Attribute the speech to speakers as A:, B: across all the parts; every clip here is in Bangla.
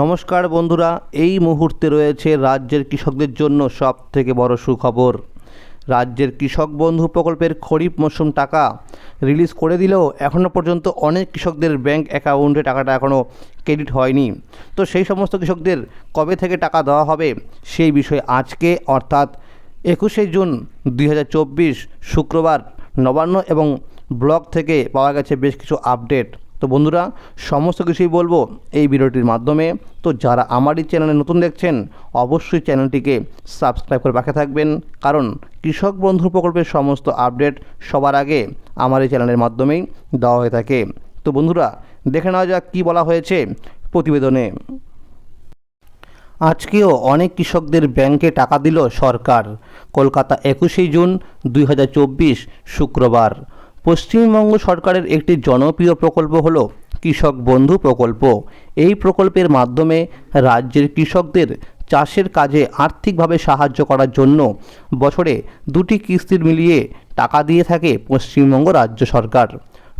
A: নমস্কার বন্ধুরা, এই মুহূর্তে রয়েছে রাজ্যের কৃষকদের জন্য সব থেকে বড় সুখবর। রাজ্যের কৃষক বন্ধু প্রকল্পের খরিফ মরশুম টাকা রিলিজ করে দিলেও এখনও পর্যন্ত অনেক কৃষকদের ব্যাংক অ্যাকাউন্টে টাকাটা এখনও ক্রেডিট হয়নি। তো সেই সমস্ত কৃষকদের কবে থেকে টাকা দেওয়া হবে সেই বিষয়ে আজকে, অর্থাৎ একুশে জুন দুই হাজার চব্বিশ শুক্রবার নবান্ন এবং ব্লক থেকে পাওয়া গেছে বেশ কিছু আপডেট তো বন্ধুরা, সমস্ত কিছুই বলব এই ভিডিওটির মাধ্যমে। তো যারা আমার এই চ্যানেলে নতুন দেখছেন, অবশ্যই চ্যানেলটিকে সাবস্ক্রাইব করে পাশে থাকবেন। কারণ কৃষক বন্ধু প্রকল্পের সমস্ত আপডেট সবার আগে আমার এই চ্যানেলের মাধ্যমেই দেওয়া হয়ে থাকে। তো বন্ধুরা, দেখে নেওয়া যাক কী বলা হয়েছে প্রতিবেদনে। আজকেও অনেক কৃষকদের ব্যাংকে টাকা দিল সরকার। কলকাতা একুশে জুন দুই হাজার চব্বিশ শুক্রবার। পশ্চিমবঙ্গ সরকারের একটি জনপ্রিয় প্রকল্প হলো কৃষক বন্ধু প্রকল্প। এই প্রকল্পের মাধ্যমে রাজ্যের কৃষকদের চাষের কাজে আর্থিকভাবে সাহায্য করার জন্য বছরে দুটি কিস্তির মিলিয়ে টাকা দিয়ে থাকে পশ্চিমবঙ্গ রাজ্য সরকার।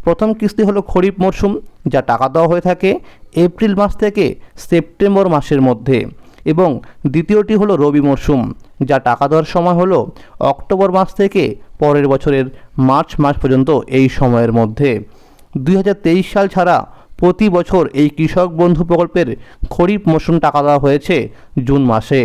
A: প্রথম কিস্তি হলো খরিফ মরশুম যা টাকা দেওয়া হয়ে থাকে এপ্রিল মাস থেকে সেপ্টেম্বর মাসের মধ্যে। এবং দ্বিতীয়টি হলো রবি মরশুম যা টাকা দেওয়ার সময় হলো অক্টোবর মাস থেকে পরের বছরের মার্চ মাস পর্যন্ত এই সময়ের মধ্যে। দুই হাজার তেইশ সাল ছাড়া প্রতি বছর এই কৃষক বন্ধু প্রকল্পের খরিফ মরশুম টাকা দেওয়া হয়েছে জুন মাসে।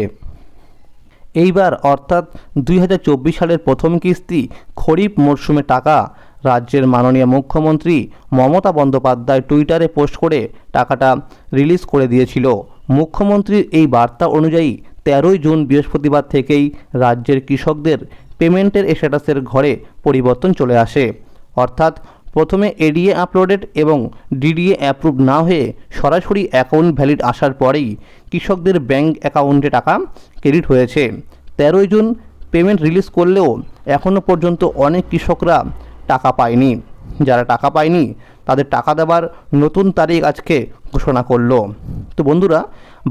A: এইবার অর্থাৎ দুই হাজার চব্বিশ সালের প্রথম কিস্তি খরিফ মরশুমে টাকা রাজ্যের মাননীয় মুখ্যমন্ত্রী মমতা বন্দ্যোপাধ্যায় টুইটারে পোস্ট করে টাকাটা রিলিজ করে দিয়েছিল। মুখ্যমন্ত্রীর এই বার্তা অনুযায়ী তেরোই জুন বৃহস্পতিবার থেকেই রাজ্যের কৃষকদের পেমেন্টের স্ট্যাটাসের ঘরে পরিবর্তন চলে আসে। অর্থাৎ প্রথমে এডিএ আপলোডেড এবং ডিডিএ অ্যাপ্রুভ না হয়ে সরাসরি অ্যাকাউন্ট ভ্যালিড আসার পরেই কৃষকদের ব্যাংক অ্যাকাউন্টে টাকা ক্রেডিট হয়েছে। তেরোই জুন পেমেন্ট রিলিজ করলেও এখনও পর্যন্ত অনেক কৃষকরা টাকা পায়নি। যারা টাকা পায়নি তাদের টাকা দেওয়ার নতুন তারিখ আজকে ঘোষণা করল। তো বন্ধুরা,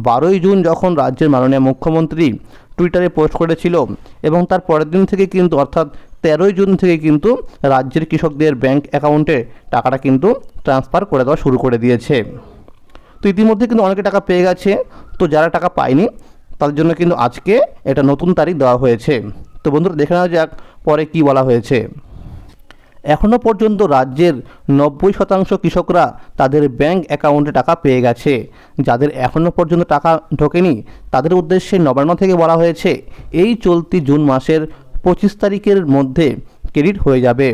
A: বারোই জুন যখন রাজ্যের মাননীয় মুখ্যমন্ত্রী টুইটারে পোস্ট করেছিল এবং তার পরের দিন থেকে কিন্তু, অর্থাৎ তেরোই জুন থেকে কিন্তু রাজ্যের কৃষকদের ব্যাংক অ্যাকাউন্টে টাকাটা কিন্তু ট্রান্সফার করে দেওয়া শুরু করে দিয়েছে। তো ইতিমধ্যে কিন্তু অনেকে টাকা পেয়ে গেছে। তো যারা টাকা পায়নি, তাদের জন্য কিন্তু আজকে এটা নতুন তারিখ দেওয়া হয়েছে। তো বন্ধুরা, দেখে নেওয়া যাক পরে কি বলা হয়েছে। এখনও পর্যন্ত রাজ্যের নব্বই শতাংশ কৃষকরা তাদের ব্যাংক অ্যাকাউন্টে টাকা পেয়ে গেছে। যাদের এখনও পর্যন্ত টাকা ঢোকেনি, তাদের উদ্দেশ্যে নবান্ন থেকে বলা হয়েছে, এই চলতি জুন মাসের পঁচিশ তারিখের মধ্যে ক্রেডিট হয়ে যাবে।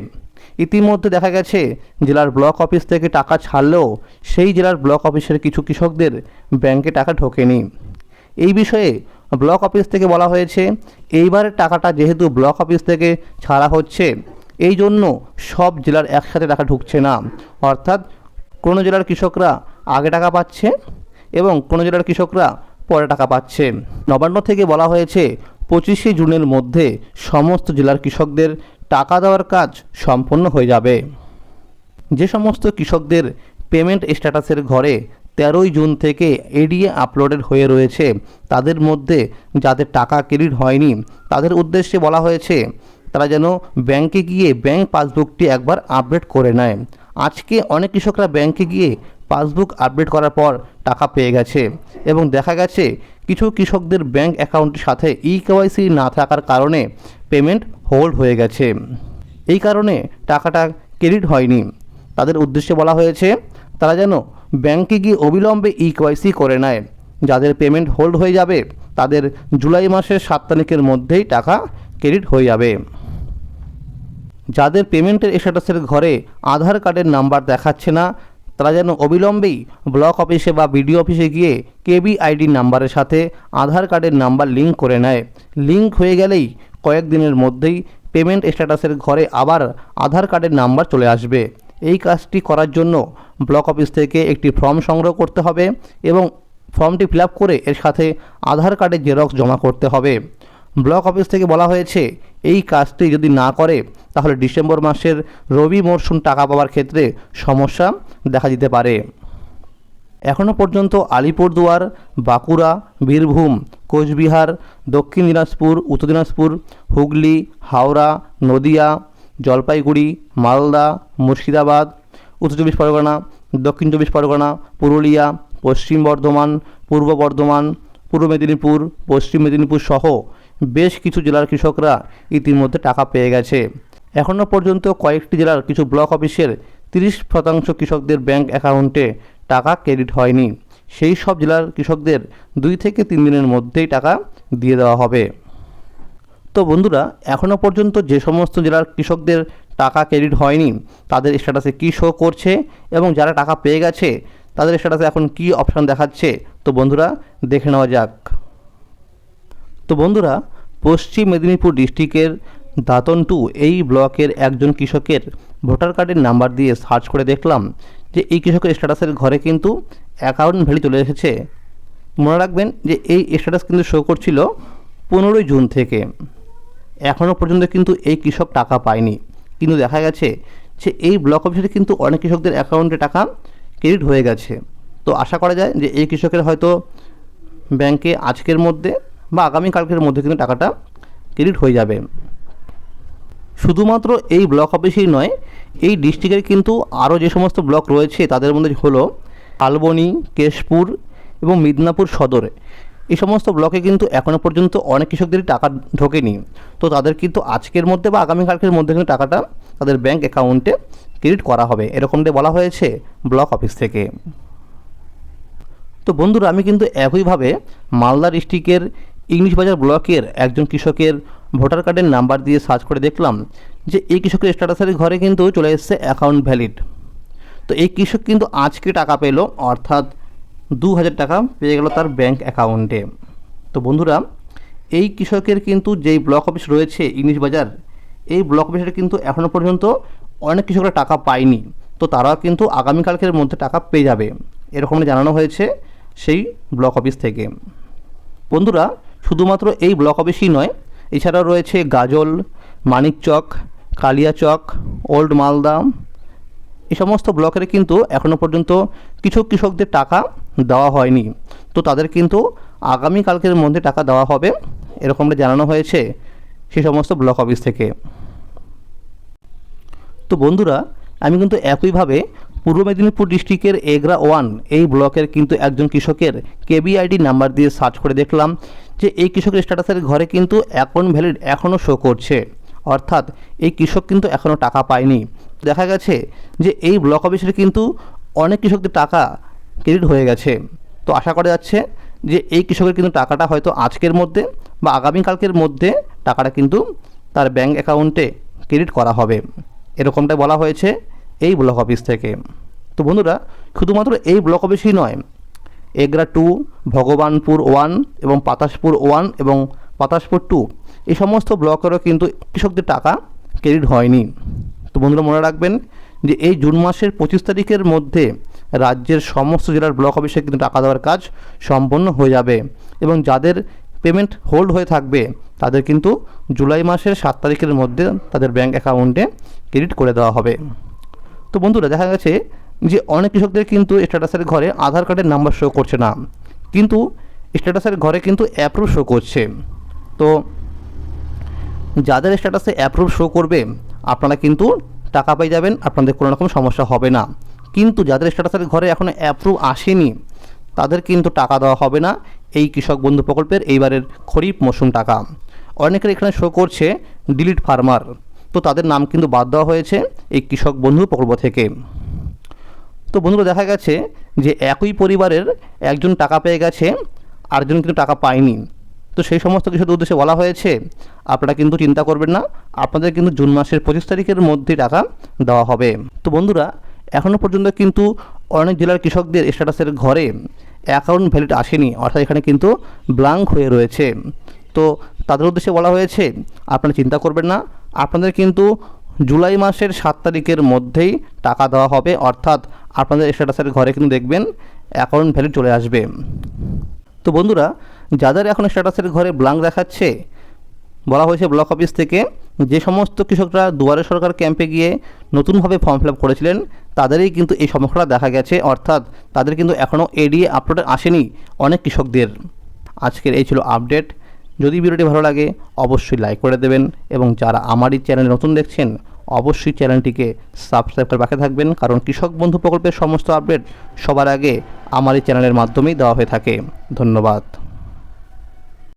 A: ইতিমধ্যে দেখা গেছে, জেলার ব্লক অফিস থেকে টাকা ছাড়লেও সেই জেলার ব্লক অফিসের কিছু কৃষকদের ব্যাংকে টাকা ঢোকেনি। এই বিষয়ে ব্লক অফিস থেকে বলা হয়েছে, এইবারের টাকাটা যেহেতু ব্লক অফিস থেকে ছাড়া হচ্ছে এই জন্য সব জেলার একসাথে টাকা ঢুকছে না। অর্থাৎ কোনো জেলার কৃষকরা আগে টাকা পাচ্ছে এবং কোনো জেলার কৃষকরা পরে টাকা পাচ্ছে। নবান্ন থেকে বলা হয়েছে, পঁচিশে জুনের মধ্যে সমস্ত জেলার কৃষকদের টাকা দেওয়ার কাজ সম্পন্ন হয়ে যাবে। যে সমস্ত কৃষকদের পেমেন্ট স্ট্যাটাসের ঘরে তেরোই জুন থেকে এডিএ আপলোডেড হয়ে রয়েছে, তাদের মধ্যে যাদের টাকা ক্রেডিট হয়নি, তাদের উদ্দেশ্যে বলা হয়েছে তারা যেন ব্যাংকে গিয়ে ব্যাংক পাসবুকটি একবার আপডেট করে নেয়। আজকে অনেক কৃষকরা ব্যাংকে গিয়ে পাসবুক আপডেট করার পর টাকা পেয়ে গেছে এবং দেখা গেছে কিছু কৃষকদের ব্যাংক অ্যাকাউন্টের সাথে ই কেওয়াইসি না থাকার কারণে পেমেন্ট হোল্ড হয়ে গেছে। এই কারণে টাকাটা ক্রেডিট হয়নি। তাদের উদ্দেশ্যে বলা হয়েছে, তারা যেন ব্যাংকে গিয়ে অবিলম্বে ই কেওয়াইসি করে নেয়। যাদের পেমেন্ট হোল্ড হয়ে যাবে, তাদের জুলাই মাসের সাত তারিখের মধ্যেই টাকা ক্রেডিট হয়ে যাবে। যাদের পেমেন্টের স্ট্যাটাসের ঘরে আধার কার্ডের নাম্বার দেখাচ্ছে না, তারা যেন অবিলম্বেই ব্লক অফিসে বা বিডিও অফিসে গিয়ে কেবি আইডি নাম্বারের সাথে আধার কার্ডের নাম্বার লিঙ্ক করে নেয়। লিঙ্ক হয়ে গেলেই কয়েকদিনের মধ্যেই পেমেন্ট স্ট্যাটাসের ঘরে আবার আধার কার্ডের নাম্বার চলে আসবে। এই কাজটি করার জন্য ব্লক অফিস থেকে একটি ফর্ম সংগ্রহ করতে হবে এবং ফর্মটি ফিল করে এর সাথে আধার কার্ডের জেরক্স জমা করতে হবে। ব্লক অফিস থেকে বলা হয়েছে, এই কাজটি যদি না করে, তাহলে ডিসেম্বর মাসের রবি মরশুম টাকা পাওয়ার ক্ষেত্রে সমস্যা দেখা দিতে পারে। এখনও পর্যন্ত আলিপুরদুয়ার, বাঁকুড়া, বীরভূম, কোচবিহার, দক্ষিণ দিনাজপুর, উত্তর দিনাজপুর, হুগলি, হাওড়া, নদিয়া, জলপাইগুড়ি, মালদা, মুর্শিদাবাদ, উত্তর চব্বিশ পরগনা, দক্ষিণ চব্বিশ পরগনা, পুরুলিয়া, পশ্চিম বর্ধমান, পূর্ব বর্ধমান, পূর্ব মেদিনীপুর, পশ্চিম মেদিনীপুর সহ বেশ কিছু জেলার কৃষকরা ইতিমধ্যে টাকা পেয়ে গেছে। এখনও পর্যন্ত কয়েকটি জেলার কিছু ব্লক অফিসের তিরিশ শতাংশ কৃষকদের ব্যাংক অ্যাকাউন্টে টাকা ক্রেডিট হয়নি। সেই সব জেলার কৃষকদের দুই থেকে তিন দিনের মধ্যেই টাকা দিয়ে দেওয়া হবে। তো বন্ধুরা এখনও পর্যন্ত যে সমস্ত জেলার কৃষকদের টাকা ক্রেডিট হয়নি, তাদের স্ট্যাটাসে কী শো করছে এবং যারা টাকা পেয়ে গেছে, তাদের স্ট্যাটাসে এখন কী অপশান দেখাচ্ছে, তো বন্ধুরা, দেখে নেওয়া যাক। তো বন্ধুরা পশ্চিম মেদিনীপুর ডিস্ট্রিক্টের দাতন টু এই ব্লকের একজন কৃষকের ভোটার কার্ডের নাম্বার দিয়ে সার্চ করে দেখলাম যে এই কৃষকের স্ট্যাটাসের ঘরে কিন্তু অ্যাকাউন্ট ভ্যালি চলে এসেছে। মনে রাখবেন যে এই স্ট্যাটাস কিন্তু শো করছিল পনেরোই জুন থেকে। এখনও পর্যন্ত কিন্তু এই কৃষক টাকা পায়নি। কিন্তু দেখা গেছে যে এই ব্লক অফিসে কিন্তু অনেক কৃষকদের অ্যাকাউন্টে টাকা ক্রেডিট হয়ে গেছে। তো আশা করা যায় যে এই কৃষকের হয়তো ব্যাংকে আজকের মধ্যে বা আগামীকালকের মধ্যে কিন্তু টাকাটা ক্রেডিট হয়ে যাবে। শুধুমাত্র এই ব্লক অফিসেই নয়, এই ডিস্ট্রিক্টের কিন্তু আরও যে সমস্ত ব্লক রয়েছে, তাদের মধ্যে হলো আলবনি, কেশপুর এবং মিদনাপুর সদর। এই সমস্ত ব্লকে কিন্তু এখনও পর্যন্ত অনেক কৃষকদেরই টাকা ঢোকেনি। তো তাদের কিন্তু আজকের মধ্যে বা আগামীকালকের মধ্যে কিন্তু টাকাটা তাদের ব্যাংক অ্যাকাউন্টে ক্রেডিট করা হবে। এরকমটাই বলা হয়েছে ব্লক অফিস থেকে। তো বন্ধুরা, আমি কিন্তু একইভাবে মালদা ডিস্ট্রিক্টের ইংলিশ বাজার ব্লকের একজন কৃষকের ভোটার কার্ডের নাম্বার দিয়ে সার্চ করে দেখলাম যে এই কৃষকের স্ট্যাটাসের ঘরে কিন্তু চলে এসেছে অ্যাকাউন্ট ভ্যালিড তো এই কৃষক কিন্তু আজকে টাকা পেল, অর্থাৎ দু হাজার টাকা পেয়ে গেল তার ব্যাংক অ্যাকাউন্টে তো বন্ধুরা, এই কৃষকের কিন্তু যেই ব্লক অফিস রয়েছে ইংলিশ বাজার, এই ব্লক অফিসের কিন্তু এখনও পর্যন্ত অনেক কৃষকরা টাকা পায়নি। তো তারাও কিন্তু আগামীকালকের মধ্যে টাকা পেয়ে যাবে এরকম জানানো হয়েছে সেই ব্লক অফিস থেকে। বন্ধুরা শুধুমাত্র এই ব্লক অফিসই নয়, এছাড়াও রয়েছে গাজল মানিকচক কালিয়াচক ওল্ড মালদা এই সমস্ত ব্লকের কিন্তু এখনও পর্যন্ত কিছু কৃষকদের টাকা দেওয়া হয়নি। তো তাদের কিন্তু আগামীকালকের মধ্যে টাকা দেওয়া হবে এরকমটা জানানো হয়েছে সেই সমস্ত ব্লক অফিস থেকে। তো বন্ধুরা, আমি কিন্তু একইভাবে পূর্ব মেদিনীপুর ডিস্ট্রিক্টের এগরা ওয়ান এই ব্লকের কিন্তু একজন কৃষকের কেবিআইডি নাম্বার দিয়ে সার্চ করে দেখলাম। যে এই কৃষকের স্ট্যাটাসের ঘরে কিন্তু অ্যাকাউন্ট ভ্যালিড এখনও শো করছে। অর্থাৎ এই কৃষক কিন্তু এখনও টাকা পায়নি। দেখা গেছে যে এই ব্লক অফিসের কিন্তু অনেক কৃষকদের টাকা ক্রেডিট হয়ে গেছে। তো আশা করা যাচ্ছে যে এই কৃষকের কিন্তু টাকাটা হয়তো আজকের মধ্যে বা আগামীকালকের মধ্যে টাকাটা কিন্তু তার ব্যাঙ্ক অ্যাকাউন্টে ক্রেডিট করা হবে। এরকমটাই বলা হয়েছে এই ব্লক অফিস থেকে। তো বন্ধুরা, শুধুমাত্র এই ব্লক অফিসই নয় এগরা টু, ভগবানপুর ওয়ান এবং পাতাসপুর ওয়ান এবং পাতাসপুর টু। এই সমস্ত ব্লকেরও কিন্তু কৃষকদের টাকা ক্রেডিট হয়নি। তো বন্ধুরা মনে রাখবেন যে এই জুন মাসের পঁচিশ তারিখের মধ্যে রাজ্যের সমস্ত জেলার ব্লক অফিসে কিন্তু টাকা দেওয়ার কাজ সম্পন্ন হয়ে যাবে এবং যাদের পেমেন্ট হোল্ড হয়ে থাকবে, তাদের কিন্তু জুলাই মাসের সাত তারিখের মধ্যে তাদের ব্যাংক অ্যাকাউন্টে ক্রেডিট করে দেওয়া হবে। তো বন্ধুরা দেখা গেছে যে অনেক কৃষকদের কিন্তু স্ট্যাটাসের ঘরে আধার কার্ডের নাম্বার শো করছে না। কিন্তু স্ট্যাটাসের ঘরে কিন্তু অ্যাপ্রুভ শো করছে। তো যাদের স্ট্যাটাসে অ্যাপ্রুভ শো করবে, আপনারা কিন্তু টাকা পেয়ে যাবেন, আপনাদের কোনো রকম সমস্যা হবে না। কিন্তু যাদের স্ট্যাটাসের ঘরে এখনও অ্যাপ্রুভ আসেনি, তাদের কিন্তু টাকা দেওয়া হবে না। এই কৃষক বন্ধু প্রকল্পের এইবারের খরিফ মৌসুম টাকা। অনেকের এখানে শো করছে ডিলিট ফার্মার তো তাদের নাম কিন্তু বাদ দেওয়া হয়েছে এই কৃষক বন্ধু প্রকল্প থেকে। তো বন্ধুরা দেখা গেছে যে একই পরিবারের একজন টাকা পেয়ে গেছে, আরেকজন কিন্তু টাকা পায়নি। তো সেই সমস্ত কিছুর উদ্দেশ্যে বলা হয়েছে, আপনারা কিন্তু চিন্তা করবেন না, আপনাদের কিন্তু জুন মাসের পঁচিশ তারিখের মধ্যেই টাকা দেওয়া হবে। তো বন্ধুরা এখনও পর্যন্ত কিন্তু অনেক জেলার কৃষকদের স্ট্যাটাসের ঘরে অ্যাকাউন্ট ভ্যালিড আসেনি, অর্থাৎ এখানে কিন্তু ব্লাঙ্ক হয়ে রয়েছে। তো তাদের উদ্দেশ্যে বলা হয়েছে, আপনারা চিন্তা করবেন না, আপনাদের কিন্তু জুলাই মাসের সাত তারিখের মধ্যেই টাকা দেওয়া হবে, অর্থাৎ আপনাদের স্ট্যাটাসের ঘরে কিন্তু দেখবেন অ্যাকাউন্ট ভ্যালিড চলে আসবে। তো বন্ধুরা, যাদের এখন স্ট্যাটাসের ঘরে ব্লাঙ্ক দেখাচ্ছে, বলা হয়েছে ব্লক অফিস থেকে, যে সমস্ত কৃষকরা দুয়ারে সরকার ক্যাম্পে গিয়ে নতুনভাবে ফর্ম ফিল করেছিলেন, তাদেরই কিন্তু এই সমস্যাটা দেখা গেছে। অর্থাৎ তাদের কিন্তু এখনও এডিএ আপলোডে আসেনি অনেক কৃষকদের। আজকের এই ছিল আপডেট যদি ভিডিওটি ভালো লাগে, অবশ্যই লাইক করে দেবেন এবং যারা আমারই চ্যানেল নতুন দেখছেন, অবশ্যই চ্যানেলটিকে সাবস্ক্রাইব করে রাখে থাকবেন, কারণ কৃষক বন্ধু প্রকল্পের সমস্ত আপডেট সবার আগে আমার এই চ্যানেলের মাধ্যমেই দেওয়া হয়ে থাকে। ধন্যবাদ।